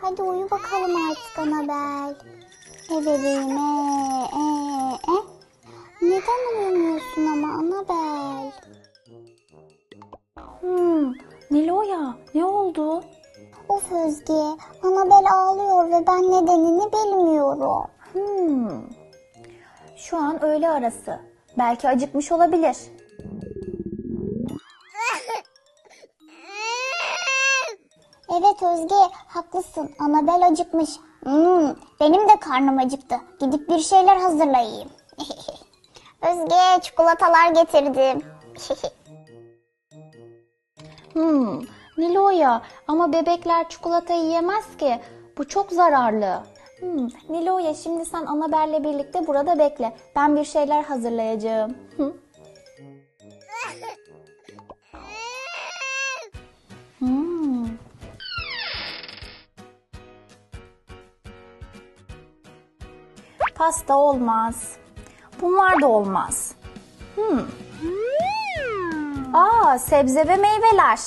Hadi uyu bakalım artık Anabel. E bebeğim e, e, e. Neden uyumuyorsun ama Anabel? Hmm, Nilo'ya ne oldu? Of Özge, Anabel ağlıyor ve ben nedenini bilmiyorum. Hmm. Şu an öğle arası. Belki acıkmış olabilir. Evet Özge, haklısın. Anabel acıkmış. Hmm, benim de karnım acıktı. Gidip bir şeyler hazırlayayım. Özge, çikolatalar getirdim. Hmm, Nilo'ya ama bebekler çikolata yiyemez ki. Bu çok zararlı. Hmm, Nilo'ya şimdi sen Anabel'le birlikte burada bekle. Ben bir şeyler hazırlayacağım. Hmm. Pasta olmaz. Bunlar da olmaz. Hmm. Aa, sebze ve meyveler.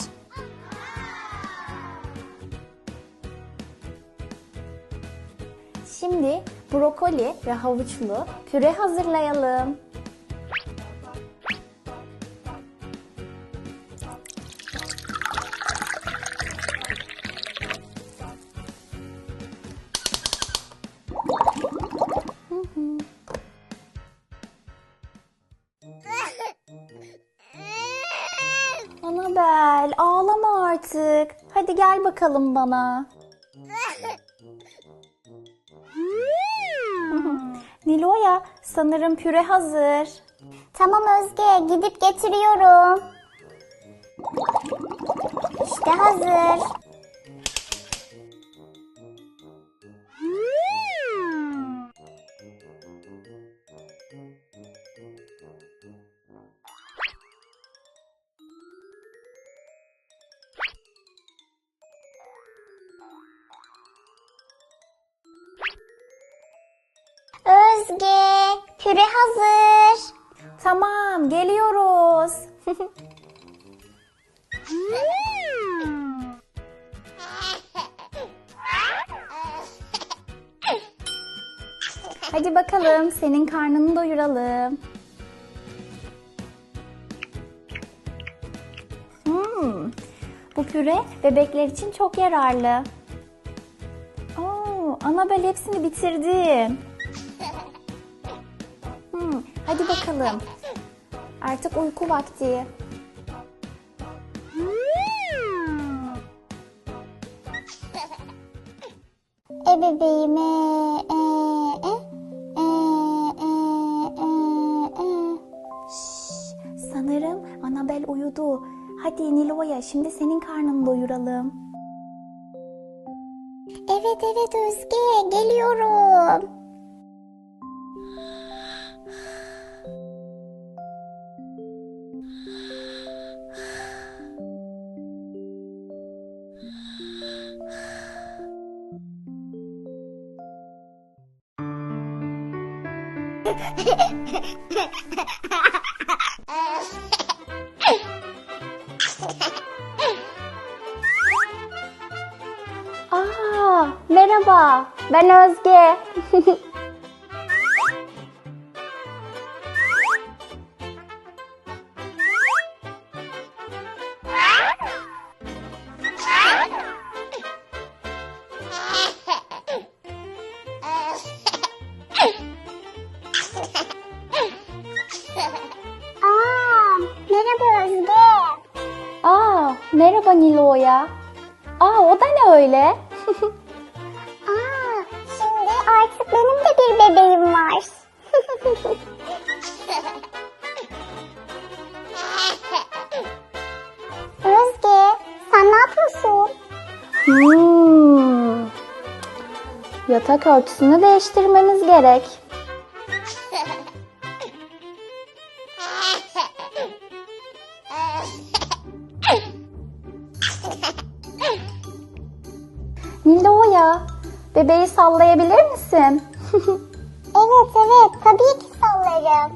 Şimdi brokoli ve havuçlu püre hazırlayalım. Anabel ağlama artık. Hadi gel bakalım bana. Nilo'ya sanırım püre hazır. Tamam Özge, gidip getiriyorum. İşte hazır. Özge, püre hazır. Tamam geliyoruz. Hadi bakalım senin karnını doyuralım. Hmm, bu püre bebekler için çok yararlı. Oo, Anabel hepsini bitirdi. Hadi bakalım. Artık uyku vakti. E bebeğim e, e, e, e, e, e, e. Sanırım Anabel uyudu. Hadi Nilo'ya şimdi senin karnını doyuralım. Evet evet Özge geliyorum. Aa, merhaba. Ben Özge. Aa, o da ne öyle? Aa, şimdi artık benim de bir bebeğim var. Özge, sen ne yapıyorsun? Hmm. Yatak örtüsünü değiştirmeniz gerek. Bebeği sallayabilir misin? Evet evet, tabii ki sallarım.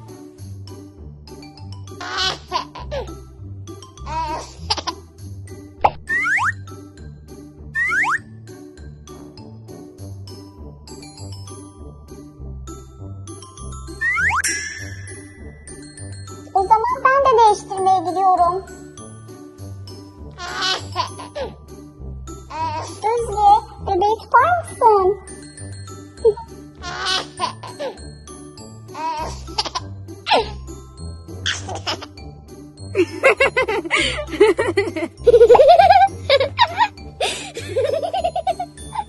Mısın?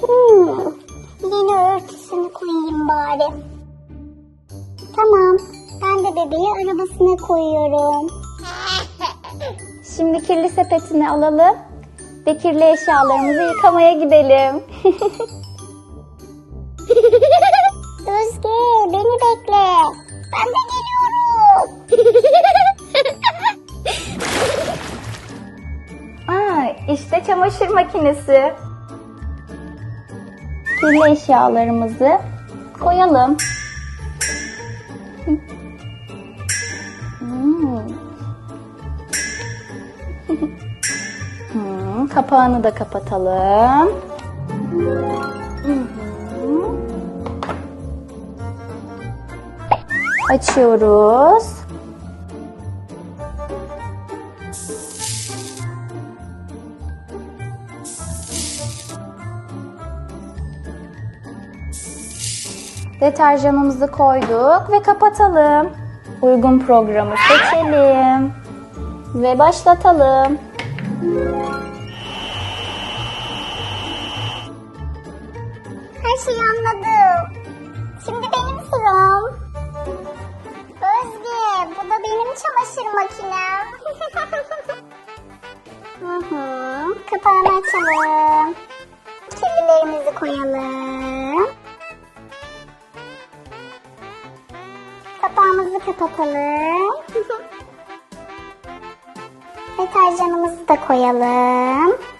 Hmm, yeni örtüsünü koyayım bari. Tamam, ben de bebeği arabasına koyuyorum. Şimdi kirli sepetini alalım ve kirli eşyalarımızı yıkamaya gidelim. Özge, beni bekle. Ben de geliyorum. Aa, işte çamaşır makinesi. Kirli eşyalarımızı koyalım. Kapağını da kapatalım. Açıyoruz. Deterjanımızı koyduk ve kapatalım. Uygun programı seçelim ve başlatalım. Her şeyi anladım. Şimdi benim sıram. Özge, bu da benim çamaşır makinem. hı hı. Kapağını açalım. Kirlilerimizi koyalım. Kapağımızı kapatalım. Deterjanımızı da koyalım.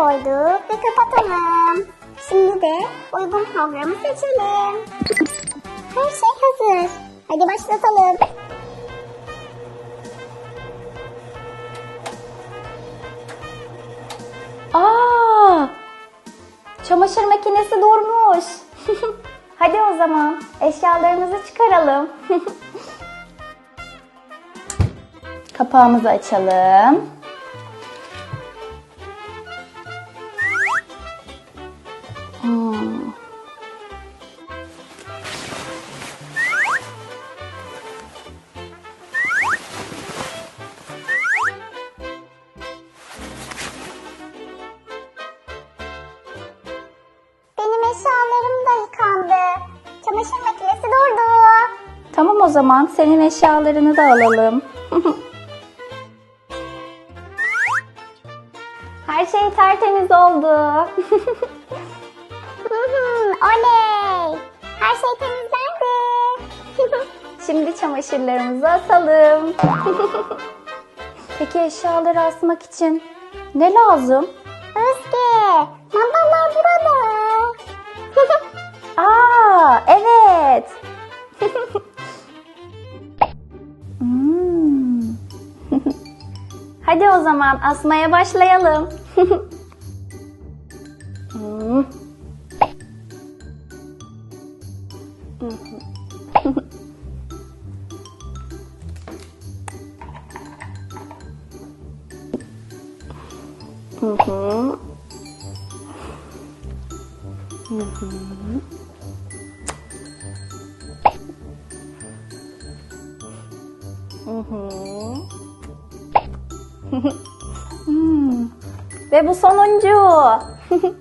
Koyduk ve kapatalım. Şimdi de uygun programı seçelim. Her şey hazır. Hadi başlatalım. Aa! Çamaşır makinesi durmuş. Hadi o zaman eşyalarımızı çıkaralım. Kapağımızı açalım. Tamam o zaman senin eşyalarını da alalım. Her şey tertemiz oldu. Oley. Her şey temizlendi. Şimdi çamaşırlarımızı asalım. Peki eşyaları asmak için ne lazım? Özge, mandallar burada. Aa, evet. Hadi o zaman asmaya başlayalım. Hı hı. Hı hı. Hı hı. Hmm. Ve bu sonuncu.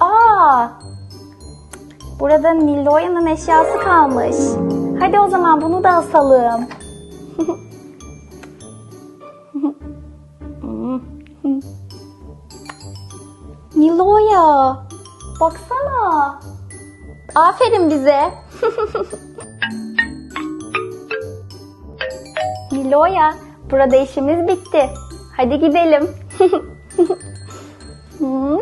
Aa! Burada Niloya'nın eşyası kalmış. Hadi o zaman bunu da asalım. Niloya, baksana. Aferin bize. Loya, burada işimiz bitti. Hadi gidelim. hmm.